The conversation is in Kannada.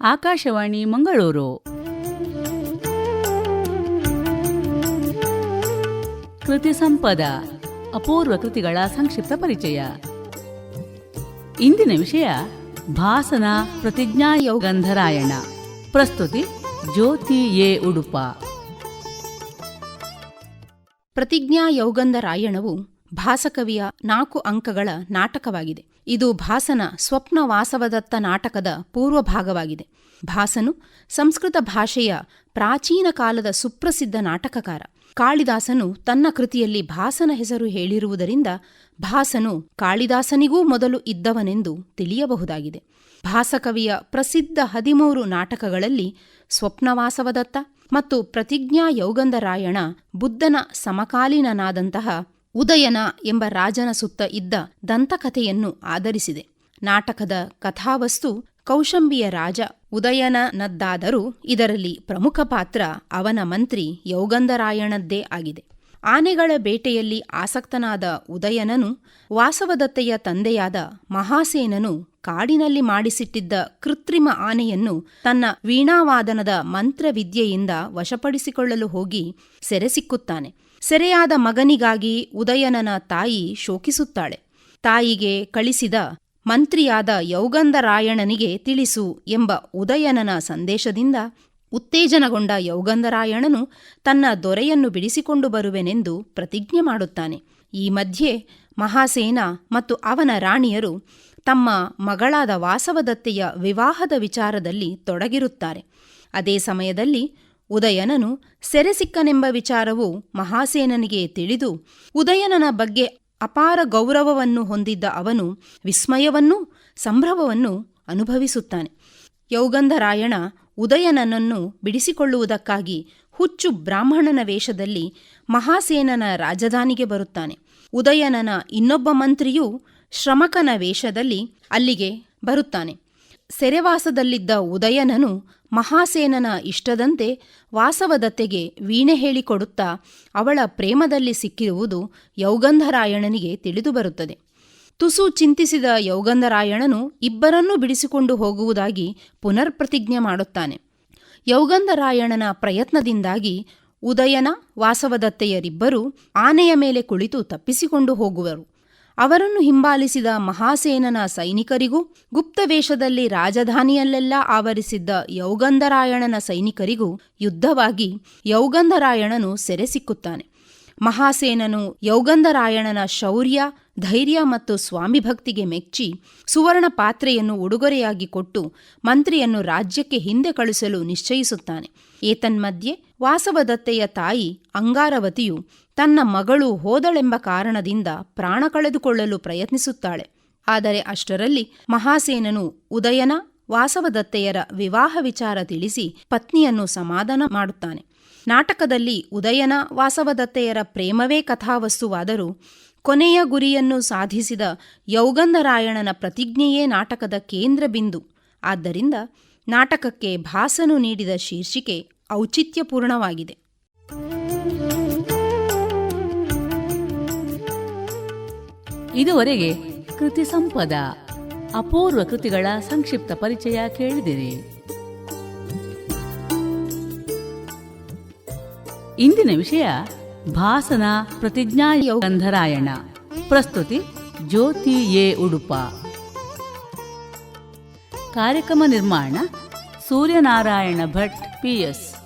ಆಕಾಶವಾಣಿ ಮಂಗಳೂರು. ಕೃತಿ ಸಂಪದ, ಅಪೂರ್ವ ಕೃತಿಗಳ ಸಂಕ್ಷಿಪ್ತ ಪರಿಚಯ. ಇಂದಿನ ವಿಷಯ ಭಾಸನ ಪ್ರತಿಜ್ಞಾ ಯೌಗಂಧರಾಯಣ. ಪ್ರಸ್ತುತಿ ಜ್ಯೋತಿ ಎ ಉಡುಪ. ಪ್ರತಿಜ್ಞಾ ಯೌಗಂಧ ರಾಯಣವು ಭಾಸಕವಿಯ ನಾಲ್ಕು ಅಂಕಗಳ ನಾಟಕವಾಗಿದೆ. ಇದು ಭಾಸನ ಸ್ವಪ್ನ ವಾಸವದತ್ತ ನಾಟಕದ ಪೂರ್ವಭಾಗವಾಗಿದೆ. ಭಾಸನು ಸಂಸ್ಕೃತ ಭಾಷೆಯ ಪ್ರಾಚೀನ ಕಾಲದ ಸುಪ್ರಸಿದ್ಧ ನಾಟಕಕಾರ. ಕಾಳಿದಾಸನು ತನ್ನ ಕೃತಿಯಲ್ಲಿ ಭಾಸನ ಹೆಸರು ಹೇಳಿರುವುದರಿಂದ ಭಾಸನು ಕಾಳಿದಾಸನಿಗೂ ಮೊದಲು ಇದ್ದವನೆಂದು ತಿಳಿಯಬಹುದಾಗಿದೆ. ಭಾಸಕವಿಯ ಪ್ರಸಿದ್ಧ ಹದಿಮೂರು ನಾಟಕಗಳಲ್ಲಿ ಸ್ವಪ್ನವಾಸವದತ್ತ ಮತ್ತು ಪ್ರತಿಜ್ಞಾ ಯೌಗಂಧರಾಯಣ ಬುದ್ಧನ ಸಮಕಾಲೀನನಾದಂತಹ ಉದಯನ ಎಂಬ ರಾಜನ ಸುತ್ತ ಇದ್ದ ದಂತಕಥೆಯನ್ನು ಆಧರಿಸಿದೆ. ನಾಟಕದ ಕಥಾವಸ್ತು ಕೌಶಂಬಿಯ ರಾಜ ಉದಯನನದ್ದಾದರೂ ಇದರಲ್ಲಿ ಪ್ರಮುಖ ಪಾತ್ರ ಅವನ ಮಂತ್ರಿ ಯೌಗಂಧರಾಯಣದ್ದೇ ಆಗಿದೆ. ಆನೆಗಳ ಬೇಟೆಯಲ್ಲಿ ಆಸಕ್ತನಾದ ಉದಯನನು, ವಾಸವದತ್ತೆಯ ತಂದೆಯಾದ ಮಹಾಸೇನನು ಕಾಡಿನಲ್ಲಿ ಮಾಡಿಸಿಟ್ಟಿದ್ದ ಕೃತ್ರಿಮ ಆನೆಯನ್ನು ತನ್ನ ವೀಣಾವಾದನದ ಮಂತ್ರವಿದ್ಯೆಯಿಂದ ವಶಪಡಿಸಿಕೊಳ್ಳಲು ಹೋಗಿ ಸೆರೆ ಸಿಕ್ಕುತ್ತಾನೆ ಸೆರೆಯಾದ ಮಗನಿಗಾಗಿ ಉದಯನನ ತಾಯಿ ಶೋಕಿಸುತ್ತಾಳೆ. ತಾಯಿಗೆ ಕಳಿಸಿದ ಮಂತ್ರಿಯಾದ ಯೌಗಂಧರಾಯಣನಿಗೆ ತಿಳಿಸು ಎಂಬ ಉದಯನನ ಸಂದೇಶದಿಂದ ಉತ್ತೇಜನಗೊಂಡ ಯೌಗಂಧರಾಯಣನು ತನ್ನ ದೊರೆಯನ್ನು ಬಿಡಿಸಿಕೊಂಡು ಬರುವೆನೆಂದು ಪ್ರತಿಜ್ಞೆ ಮಾಡುತ್ತಾನೆ. ಈ ಮಧ್ಯೆ ಮಹಾಸೇನ ಮತ್ತು ಅವನ ರಾಣಿಯರು ತಮ್ಮ ಮಗಳಾದ ವಾಸವದತ್ತೆಯ ವಿವಾಹದ ವಿಚಾರದಲ್ಲಿ ತೊಡಗಿರುತ್ತಾರೆ. ಅದೇ ಸಮಯದಲ್ಲಿ ಉದಯನನು ಸೆರೆ ಸಿಕ್ಕನೆಂಬ ವಿಚಾರವು ಮಹಾಸೇನನಿಗೆ ತಿಳಿದು ಉದಯನನ ಬಗ್ಗೆ ಅಪಾರ ಗೌರವವನ್ನು ಹೊಂದಿದ್ದ ಅವನು ವಿಸ್ಮಯವನ್ನೂ ಸಂಭ್ರಮವನ್ನೂ ಅನುಭವಿಸುತ್ತಾನೆ. ಯೌಗಂಧರಾಯಣ ಉದಯನನನ್ನು ಬಿಡಿಸಿಕೊಳ್ಳುವುದಕ್ಕಾಗಿ ಹುಚ್ಚು ಬ್ರಾಹ್ಮಣನ ವೇಷದಲ್ಲಿ ಮಹಾಸೇನನ ರಾಜಧಾನಿಗೆ ಬರುತ್ತಾನೆ. ಉದಯನನ ಇನ್ನೊಬ್ಬ ಮಂತ್ರಿಯೂ ಶ್ರಮಕನ ವೇಷದಲ್ಲಿ ಅಲ್ಲಿಗೆ ಬರುತ್ತಾನೆ. ಸೆರೆವಾಸದಲ್ಲಿದ್ದ ಉದಯನನು ಮಹಾಸೇನನ ಇಷ್ಟದಂತೆ ವಾಸವದತ್ತೆಗೆ ವೀಣೆ ಹೇಳಿಕೊಡುತ್ತಾ ಅವಳ ಪ್ರೇಮದಲ್ಲಿ ಸಿಕ್ಕಿರುವುದು ಯೌಗಂಧರಾಯಣನಿಗೆ ತಿಳಿದುಬರುತ್ತದೆ. ತುಸು ಚಿಂತಿಸಿದ ಯೌಗಂಧರಾಯಣನು ಇಬ್ಬರನ್ನೂ ಬಿಡಿಸಿಕೊಂಡು ಹೋಗುವುದಾಗಿ ಪುನರ್ಪ್ರತಿಜ್ಞೆ ಮಾಡುತ್ತಾನೆ. ಯೌಗಂಧರಾಯಣನ ಪ್ರಯತ್ನದಿಂದಾಗಿ ಉದಯನ, ವಾಸವದತ್ತೆಯರಿಬ್ಬರು ಆನೆಯ ಮೇಲೆ ಕುಳಿತು ತಪ್ಪಿಸಿಕೊಂಡು ಹೋಗುವರು. ಅವರನ್ನು ಹಿಂಬಾಲಿಸಿದ ಮಹಾಸೇನನ ಸೈನಿಕರಿಗೂ ಗುಪ್ತವೇಷದಲ್ಲಿ ರಾಜಧಾನಿಯಲ್ಲೆಲ್ಲ ಆವರಿಸಿದ್ದ ಯೌಗಂಧರಾಯಣನ ಸೈನಿಕರಿಗೂ ಯುದ್ಧವಾಗಿ ಯೌಗಂಧರಾಯಣನು ಸೆರೆ ಸಿಕ್ಕುತ್ತಾನೆ. ಮಹಾಸೇನನು ಯೌಗಂಧರಾಯಣನ ಶೌರ್ಯ, ಧೈರ್ಯ ಮತ್ತು ಸ್ವಾಮಿಭಕ್ತಿಗೆ ಮೆಚ್ಚಿ ಸುವರ್ಣ ಪಾತ್ರೆಯನ್ನು ಉಡುಗೊರೆಯಾಗಿ ಕೊಟ್ಟು ಮಂತ್ರಿಯನ್ನು ರಾಜ್ಯಕ್ಕೆ ಹಿಂದೆ ಕಳುಹಿಸಲು ನಿಶ್ಚಯಿಸುತ್ತಾನೆ. ಏತನ್ಮಧ್ಯೆ ವಾಸವದತ್ತೆಯ ತಾಯಿ ಅಂಗಾರವತಿಯು ತನ್ನ ಮಗಳು ಹೋದಳೆಂಬ ಕಾರಣದಿಂದ ಪ್ರಾಣ ಕಳೆದುಕೊಳ್ಳಲು ಪ್ರಯತ್ನಿಸುತ್ತಾಳೆ. ಆದರೆ ಅಷ್ಟರಲ್ಲಿ ಮಹಾಸೇನನು ಉದಯನ, ವಾಸವದತ್ತೆಯರ ವಿವಾಹ ವಿಚಾರ ತಿಳಿಸಿ ಪತ್ನಿಯನ್ನು ಸಮಾಧಾನ ಮಾಡುತ್ತಾನೆ. ನಾಟಕದಲ್ಲಿ ಉದಯನ ವಾಸವದತ್ತೆಯರ ಪ್ರೇಮವೇ ಕಥಾವಸ್ತುವಾದರೂ ಕೊನೆಯ ಗುರಿಯನ್ನು ಸಾಧಿಸಿದ ಯೌಗಂಧರಾಯಣನ ಪ್ರತಿಜ್ಞೆಯೇ ನಾಟಕದ ಕೇಂದ್ರ ಬಿಂದು. ಆದ್ದರಿಂದ ನಾಟಕಕ್ಕೆ ಭಾಸನು ನೀಡಿದ ಶೀರ್ಷಿಕೆ ಔಚಿತ್ಯಪೂರ್ಣವಾಗಿದೆ. ಇದುವರೆಗೆ ಕೃತಿ ಸಂಪದ ಅಪೂರ್ವ ಕೃತಿಗಳ ಸಂಕ್ಷಿಪ್ತ ಪರಿಚಯ ಕೇಳಿದಿರಿ. ಇಂದಿನ ವಿಷಯ ಭಾಸನ ಪ್ರತಿಜ್ಞಾಯೋಗಂಧರಾಯಣ ಪ್ರಸ್ತುತಿ ಜ್ಯೋತಿ ಎ ಉಡುಪ. ಕಾರ್ಯಕ್ರಮ ನಿರ್ಮಾಣ ಸೂರ್ಯನಾರಾಯಣ ಭಟ್ ಪಿಎಸ್